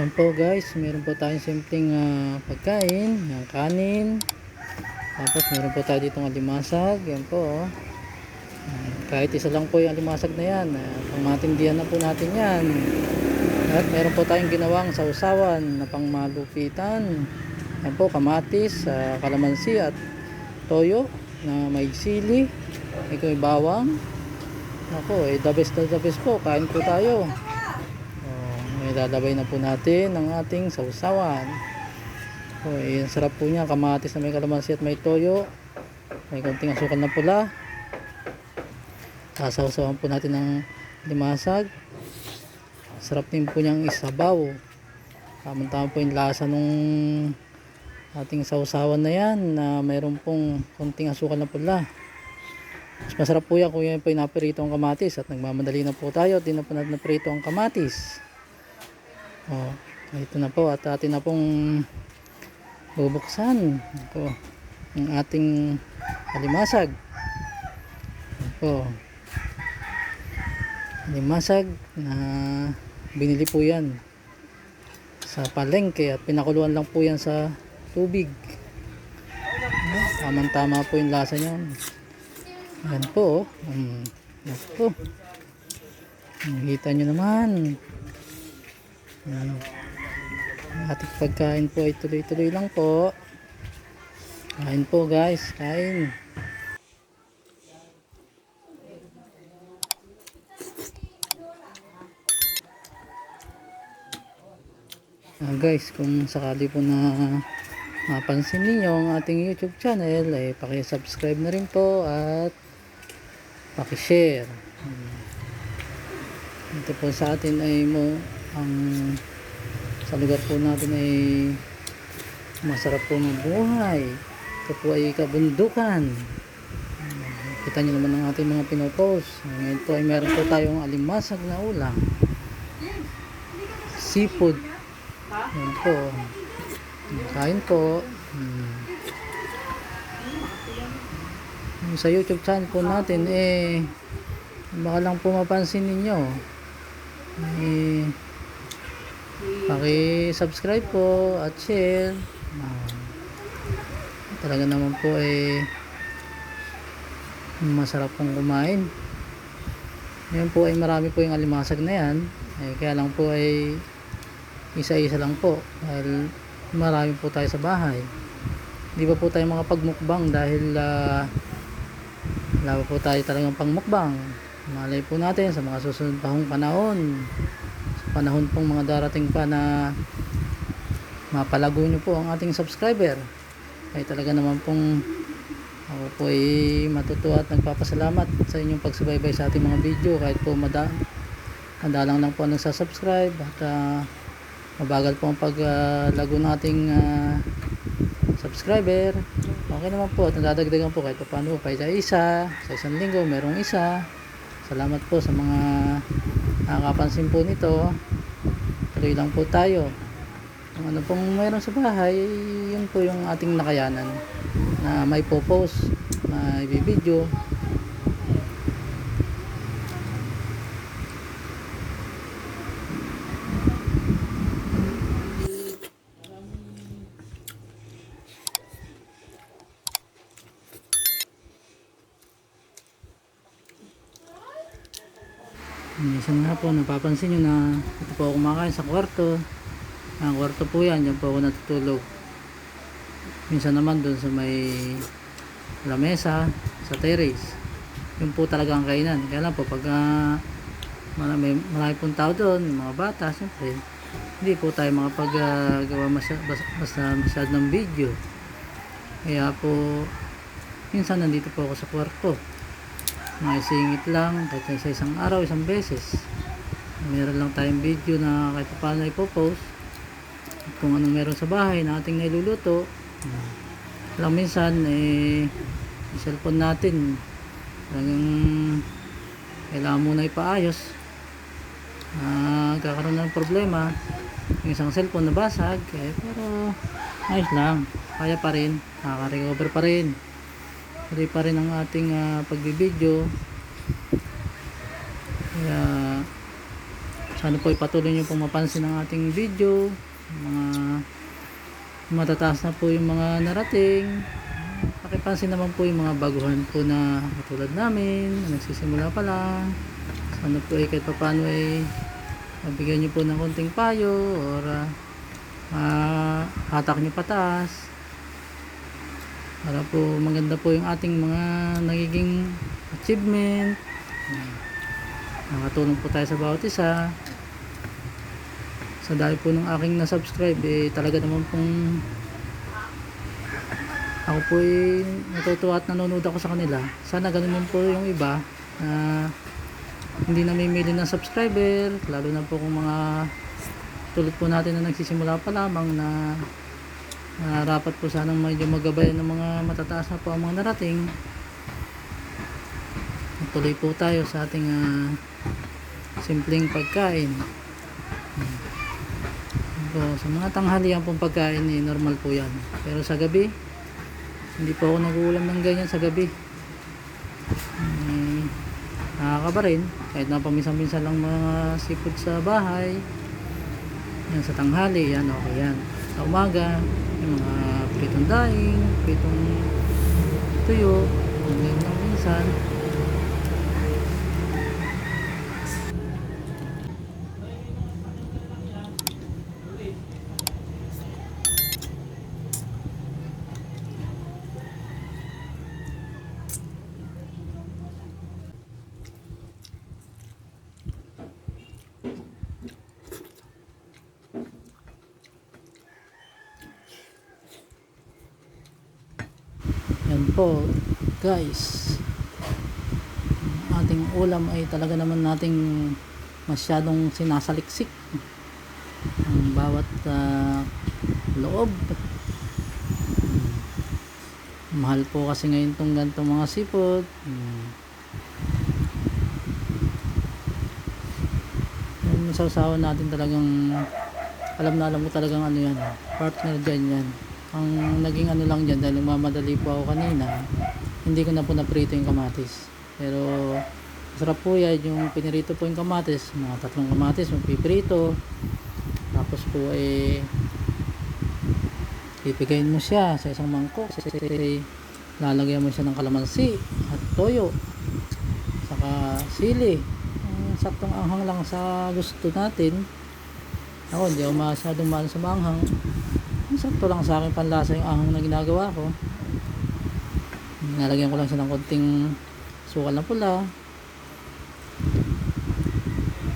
Yan po guys, meron po tayong simpleng ah, pagkain, yung kanin. Tapos meron po tayo ditong alimasag, yan po. oh. Kahit isa lang po yung alimasag na yan, uh, pangmatindihan na po natin yan. At meron po tayong ginawang sausawan na pangmalupitan. Yan po, kamatis, ah, kalamansi at toyo na may sili, may bawang. Ako, eh, the best na the best po, kain po tayo. Oh, may lalabay na po natin ang ating sausawan. Oh, eh, ang sarap po niya, kamatis na may kalamansi at may toyo. May konting asukal na pula. Sasawsawan po natin ng limasag. Sarap din po niyang isabaw. Tama-tama po yung lasa nung ating sausawan na yan na mayroon pong konting asukal na pula. Mas masarap po yan kung yan po yung naprito ang kamatis at nagmamadali na po tayo at di na po natin naprito ang kamatis. Oh, ito na po at atin na pong bubuksan. Ito, ang ating alimasag. Ito. Alimasag na binili po yan sa palengke at pinakuluan lang po yan sa tubig. Tamang tama po yung lasa niyan. Yan po. oh. Mm, yan po. Nakita nyo naman. Yan. Ang ating pagkain po ay tuloy-tuloy lang po. Kain po guys. Kain. Ah, guys, kung sakali po na mapansin ninyo ang ating YouTube channel, ay paki-subscribe na rin po at paki-share. Hmm. Ito po sa atin ay mo ang sa lugar po natin ay masarap po mabuhay. Ito po ay kabundukan. Kita nyo naman ang ating mga pinopost. Ngayon po ay meron po tayong alimasag na ulam. Seafood yan po. Kain po. Hmm. Sa YouTube channel po natin, eh, baka lang po mapansin ninyo. Eh, paki-subscribe po at share. Talaga naman po eh, masarap pong kumain. Ngayon po ay marami po yung alimasag na yan. Eh, kaya lang po ay isa-isa lang po dahil marami po tayo sa bahay hindi pa po tayo mga pagmukbang dahil uh, wala po tayo talagang pangmukbang malay po natin sa mga susunod pa hong panahon panahon pong mga darating pa na mapalago nyo po ang ating subscriber. Ay talaga naman pong ako po ay matutuwa at nagpapasalamat sa inyong pagsubaybay sa ating mga video. Kahit po mada madalang lang po ang nagsasubscribe at uh, mabagal po ang paglago ng ating ah, subscriber. Okay naman po at nadadagdagan po kahit pa paano pa isa isa sa isang linggo merong isa salamat po sa mga nakakapansin po nito. Tuloy lang po tayo. Kung ano pong mayroon sa bahay yun po yung ating nakayanan na may po-post na ibibideo Minsan nga po, napapansin nyo na ito po ako kumakain sa kwarto. Ang kwarto po yan, dyan po ako natutulog. Minsan naman doon sa may lamesa, sa terrace. Yun po talaga ang kainan. Kaya lang po, pag uh, marami, marami pong tao doon, mga bata, siyempre, hindi po tayo makapagawa uh, masya, basta, basta masyad ng video. Kaya po, minsan nandito po ako sa kwarto maisingit lang kahit sa isang araw, isang beses. Meron lang tayong video na kahit paano ipopost. At kung anong meron sa bahay na ating niluluto lang minsan eh cellphone natin talagang kailangan muna ipaayos. Ah kakaroon ng problema. Yung isang cellphone nabasag eh, pero ayos lang. Kaya pa rin nakaka-recover pa rin tuloy pa rin ang ating uh, pagbibideo kaya sana po ipatuloy nyo pong mapansin ang ating video. Mga matataas na po yung mga narating. Pakipansin naman po yung mga baguhan po na katulad namin na nagsisimula pa lang. Sana po ay kahit paano ay mabigyan nyo po ng konting payo or uh, hatak nyo pataas para po maganda po yung ating mga nagiging achievement. Nakatulong po tayo sa bawat isa. Sa dahil po ng aking na-subscribe eh talaga naman pong ako po ay natutuwa at nanonood ako sa kanila. Sana ganun din po yung iba na hindi namimili ng subscriber lalo na po kung mga tulad po natin na nagsisimula pa lamang na narapat po sanang medyo magabayan ng mga matataas na po ang mga narating. Tuloy po tayo sa ating ah, simpleng pagkain. Po, sa mga tanghalian pong pagkain eh, normal po yan. Pero sa gabi hindi po ako naguulam ng ganyan sa gabi. Eh, nakakaba rin. Kahit na paminsan-minsan lang mga seafood sa bahay. Yan sa tanghali yan okay yan sa yung mga pritong daing pritong tuyo ganyan lang minsan Yan po, guys. Ating ulam ay talaga naman nating masyadong sinasaliksik. Ang bawat ah, loob. Mahal po kasi ngayon tong ganitong mga sipot. Yung sausawan natin talagang alam na alam ko talagang ano yan. Partner dyan yan ang naging ano lang dyan dahil mamadali po ako kanina hindi ko na po naprito yung kamatis. Pero masarap po yan yung pinirito po yung kamatis mga tatlong kamatis magpiprito tapos po eh pipigayin mo siya sa isang mangkok lalagyan mo siya ng kalamansi at toyo saka sili. Ang saktong anghang lang sa gusto natin. Ako hindi ako masyadong mahal sa manghang sakto lang sa akin panlasa yung ahong na ginagawa ko. Nalagyan ko lang siya ng konting sukal na pula.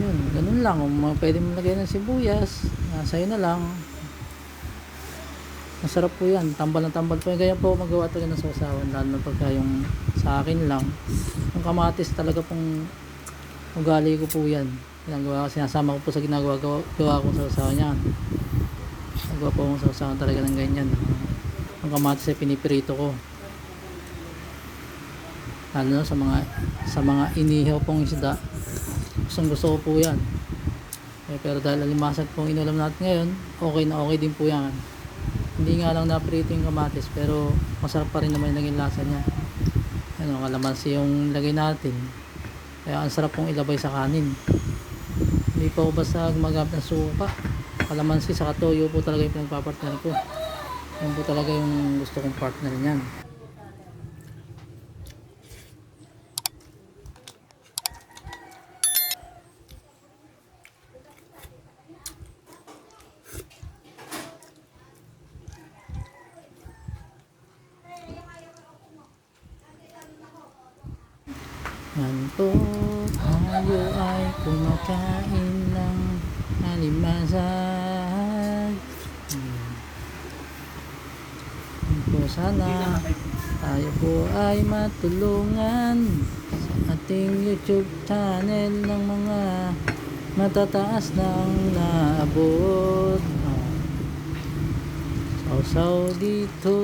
Yun, ganun lang. Kung pwede mo lagyan ng sibuyas nasa na lang. Masarap po yan. Tambal na tambal po yan. Ganyan po magawa talaga ng sausawan lalo na pagka yung sa akin lang. Yung kamatis talaga pong ugali ko po yan. Ginagawa ko sinasama ko po sa ginagawa gawa, ko sa sausawan yan Nagawa po akong sausawan talaga ng ganyan. Ang kamatis ay pinipirito ko. Lalo sa mga sa mga inihaw pong isda. Gustong gusto ko po yan. Eh, pero dahil alimasag pong inulam natin ngayon, okay na okay din po yan. Hindi nga lang naprito yung kamatis, pero masarap pa rin naman yung naging lasa niya. Ano, kalamansi yung lagay natin. Kaya ang sarap pong ilabay sa kanin. Hindi pa ako basta gumagamit ng suka kalamansi sa toyo po talaga yung pinagpapartner ko yan po talaga yung gusto kong partner niyan Yan po tayo ay kumakain ng alimasag. Hmm. Po sana tayo po ay matulungan sa ating YouTube channel ng mga matataas ng naabot. Ah. Sausaw dito.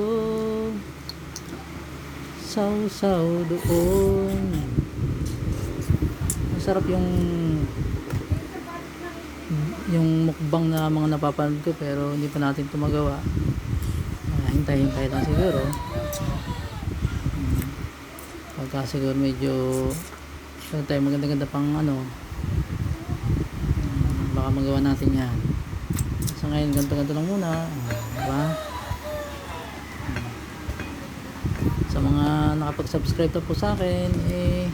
Sausaw doon masarap yung yung mukbang na mga napapanood ko pero hindi pa natin ito magawa. Uh, hintay-hintay lang siguro. Hmm. pagka siguro medyo meron tayo maganda-ganda pang ano hmm. baka magawa natin yan. Sa ngayon ganito lang muna ah, diba sa mga nakapag-subscribe na po sa akin eh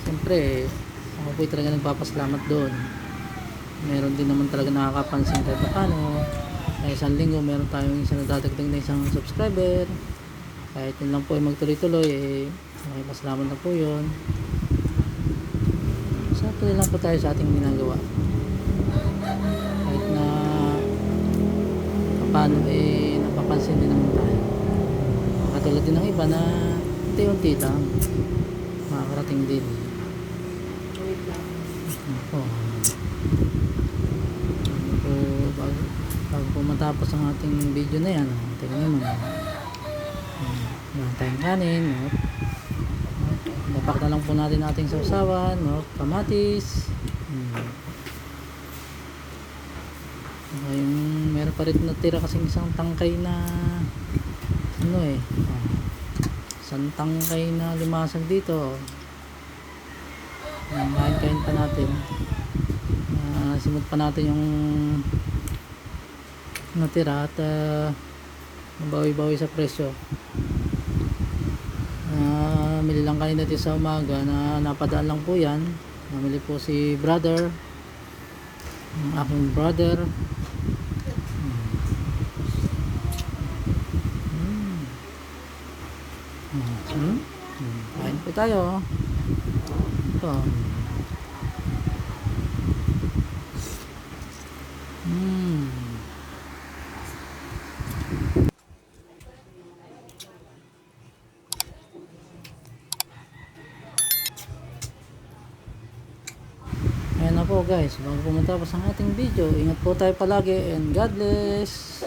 siyempre ako po talaga nagpapasalamat doon meron din naman talaga nakakapansin kahit pa paano. Sa isang linggo meron tayong isang nadadagdag na isang subscriber. Kahit yun lang po ay magtuloy-tuloy eh makipasalamat na po yun. Sa tuloy lang po tayo sa ating ginagawa. Kahit na paano eh napapansin din naman tayo. Katulad din ng iba na unti-unti lang makakarating din. Ano po ano po bago, bago po matapos ang ating video na yan tingnan mo na Meron tayong kanin, no? Dapak na lang po natin ating sausawan, no? Kamatis. Hmm. Saka yung meron pa rin natira kasing isang tangkay na ano eh. ah, isang tangkay na limasag dito. Kain-kain pa natin. Ah, simot pa natin yung natira at ah, mabawi-bawi sa presyo. Ah, mili lang kanina dito sa umaga na napadaan lang po yan. Namili po si brother. Ang aking brother. Hmm. Hmm. Hmm. Hmm. Kain po tayo. Ito. Hmm. Ayan na po guys, bago po matapos ang ating video, ingat po tayo palagi and God bless!